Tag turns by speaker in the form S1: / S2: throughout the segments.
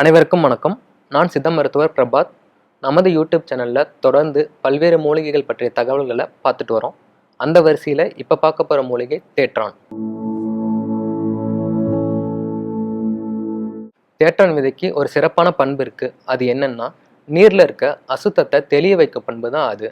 S1: அனைவருக்கும் வணக்கம். நான் சித்த மருத்துவர் பிரபாத். நமது யூடியூப் சேனலில் தொடர்ந்து பல்வேறு மூலிகைகள் பற்றிய தகவல்களை பார்த்துட்டு வரோம். அந்த வரிசையில் இப்போ பார்க்க போகிற மூலிகை தேற்றான். தேற்றான் விதைக்கு ஒரு சிறப்பான பண்பு இருக்குது அது என்னென்னா நீரில் இருக்க அசுத்தத்தை தெளிய வைக்க பண்பு தான் அது.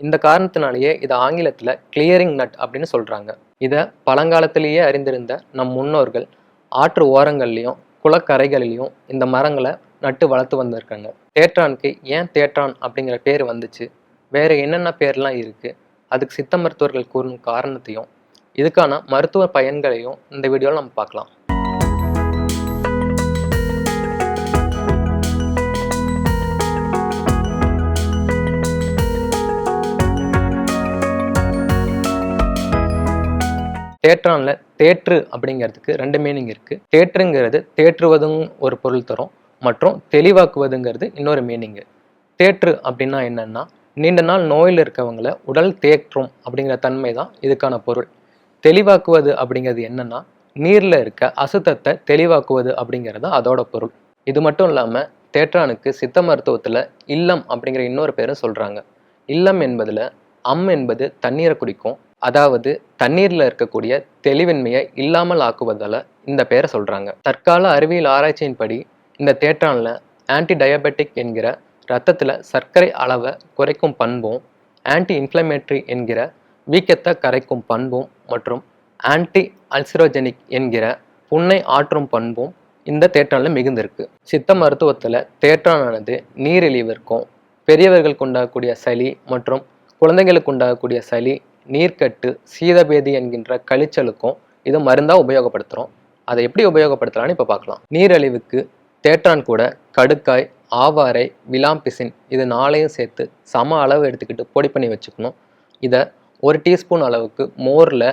S1: இந்த காரணத்தினாலேயே இதை ஆங்கிலத்தில் கிளியரிங் நட் அப்படின்னு சொல்கிறாங்க இதை பழங்காலத்திலேயே அறிந்திருந்த நம் முன்னோர்கள் ஆற்று ஓரங்கள்லேயும் குளக்கரைகளிலையும் இந்த மரங்களை நட்டு வளர்த்து வந்திருக்காங்க. தேற்றானுக்கு ஏன் தேற்றான் அப்படிங்கிற பேர் வந்துச்சு. வேற என்னென்ன பேர்லாம் இருக்குது அதுக்கு சித்த மருத்துவர்கள் கூறும் காரணத்தையும் இதுக்கான மருத்துவ பயன்களையும் இந்த வீடியோவில் நம்ம பார்க்கலாம். தேற்றானில் தேற்று அப்படிங்கிறதுக்கு ரெண்டு மீனிங் இருக்குது தேற்றுங்கிறது தேற்றுவதும் ஒரு பொருள் தரும் மற்றும் தெளிவாக்குவதுங்கிறது இன்னொரு மீனிங்கு தேற்று அப்படின்னா என்னென்னா நீண்ட நாள் நோயில் இருக்கவங்கள உடல் தேற்றும் அப்படிங்கிற தன்மை தான் இதுக்கான பொருள். தெளிவாக்குவது அப்படிங்கிறது என்னன்னா நீரில் இருக்க அசுத்தத்தை தெளிவாக்குவது அப்படிங்கிறது அதோட பொருள். இது மட்டும் இல்லாமல் தேற்றானுக்கு சித்த மருத்துவத்தில் இல்லம் அப்படிங்கிற இன்னொரு பேரும் சொல்கிறாங்க இல்லம் என்பதில் அம் என்பது தண்ணீரை குடிக்கும் அதாவது தண்ணீரில் இருக்கக்கூடிய தெளிவின்மையை இல்லாமல் ஆக்குவதால் இந்த பெயரை சொல்கிறாங்க தற்கால அறிவியல் ஆராய்ச்சியின்படி இந்த தேற்றானில் ஆன்டி டயபெட்டிக் என்கிற ரத்தத்தில் சர்க்கரை அளவை குறைக்கும் பண்பும் ஆன்டி இன்ஃப்ளமேட்ரி என்கிற வீக்கத்தை கரைக்கும் பண்பும் மற்றும் ஆன்டி அல்சிரோஜெனிக் என்கிற புண்ணை ஆற்றும் பண்பும் இந்த தேற்றானில் மிகுந்திருக்கு. சித்த மருத்துவத்தில் தேற்றானானது நீரிழிவிற்கும் பெரியவர்களுக்கு உண்டாகக்கூடிய சளி மற்றும் குழந்தைகளுக்கு உண்டாகக்கூடிய சளி நீர்க்கட்டு சீதபேதி என்கின்ற கழிச்சலுக்கும் இது மருந்தாக உபயோகப்படுத்துகிறோம் அதை எப்படி உபயோகப்படுத்தலாம்னு இப்போ பார்க்கலாம் நீரழிவுக்கு தேற்றான் கூட கடுக்காய் ஆவாரை விலாம்பிசின் இது நாளையும் சேர்த்து சம அளவு எடுத்துக்கிட்டு பொடி பண்ணி வச்சுக்கணும். இதை ஒரு டீஸ்பூன் அளவுக்கு மோரில்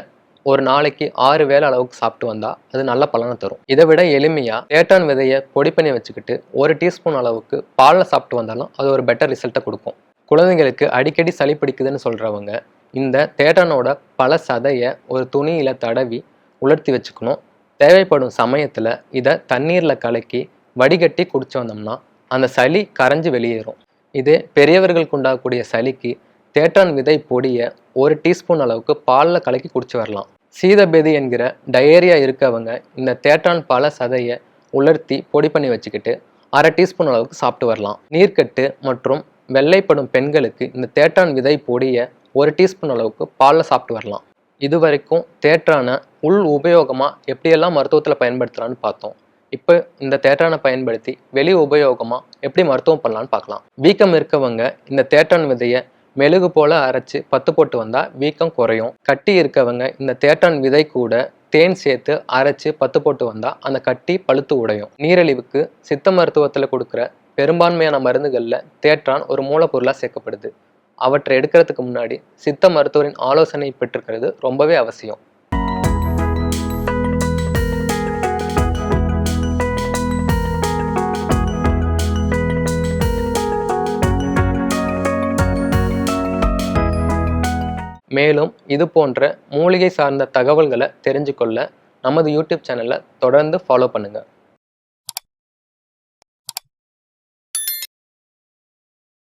S1: ஒரு நாளைக்கு ஆறு வேலை அளவுக்கு சாப்பிட்டு வந்தால் அது நல்ல பலனை தரும். இதை விட எளிமையாக தேட்டான் விதையை பொடி பண்ணி வச்சுக்கிட்டு ஒரு டீஸ்பூன் அளவுக்கு பாலில் சாப்பிட்டு வந்தாலும் அது ஒரு பெட்டர் ரிசல்ட்டை கொடுக்கும். குழந்தைங்களுக்கு அடிக்கடி சளி பிடிக்குதுன்னு சொல்கிறவங்க இந்த தேட்டானோட பல சதையை ஒரு துணியில் தடவி உலர்த்தி வச்சுக்கணும். தேவைப்படும் சமயத்தில் இதை தண்ணீரில் கலக்கி வடிகட்டி குடிச்சு வந்தோம்னா அந்த சளி கரைஞ்சி வெளியேறும். இதே பெரியவர்களுக்கு உண்டாகக்கூடிய சளிக்கு தேட்டான் விதை பொடியை ஒரு டீஸ்பூன் அளவுக்கு பாலில் கலக்கி குடிச்சு வரலாம். சீதபேதி என்கிற டயேரியா இருக்கவங்க இந்த தேட்டான் பல சதையை உலர்த்தி பொடி பண்ணி வச்சுக்கிட்டு அரை டீஸ்பூன் அளவுக்கு சாப்பிட்டு வரலாம். நீர்க்கட்டு மற்றும் வெள்ளைப்படும் பெண்களுக்கு இந்த தேட்டான் விதை பொடியை ஒரு டீஸ்பூன் அளவுக்கு பாலில் சாப்பிட்டு வரலாம். இது வரைக்கும் தேற்றான உள் உபயோகமாக எப்படியெல்லாம் மருத்துவத்தில் பயன்படுத்தலாம்னு பார்த்தோம். இப்போ இந்த தேற்றானை பயன்படுத்தி வெளி உபயோகமாக எப்படி மருத்துவம் பண்ணலான்னு பார்க்கலாம். வீக்கம் இருக்கவங்க இந்த தேற்றான் விதையை மெழுகு போல் அரைச்சு பத்து போட்டு வந்தால் வீக்கம் குறையும். கட்டி இருக்கவங்க இந்த தேற்றான் விதை கூட தேன் சேர்த்து அரைச்சு பத்து போட்டு வந்தால் அந்த கட்டி பழுத்து உடையும். நீரிழிவுக்கு சித்த மருத்துவத்தில் கொடுக்குற பெரும்பான்மையான மருந்துகளில் தேற்றான் ஒரு மூலப்பொருளாக சேர்க்கப்படுது. அவற்றை எடுக்கிறதுக்கு முன்னாடி சித்த மருத்துவரின் ஆலோசனை பெற்றுக்கிறது ரொம்பவே அவசியம். மேலும் இது போன்ற மூலிகை சார்ந்த தகவல்களை தெரிஞ்சுக்கொள்ள நமது யூடியூப் சேனலை தொடர்ந்து ஃபாலோ பண்ணுங்கள்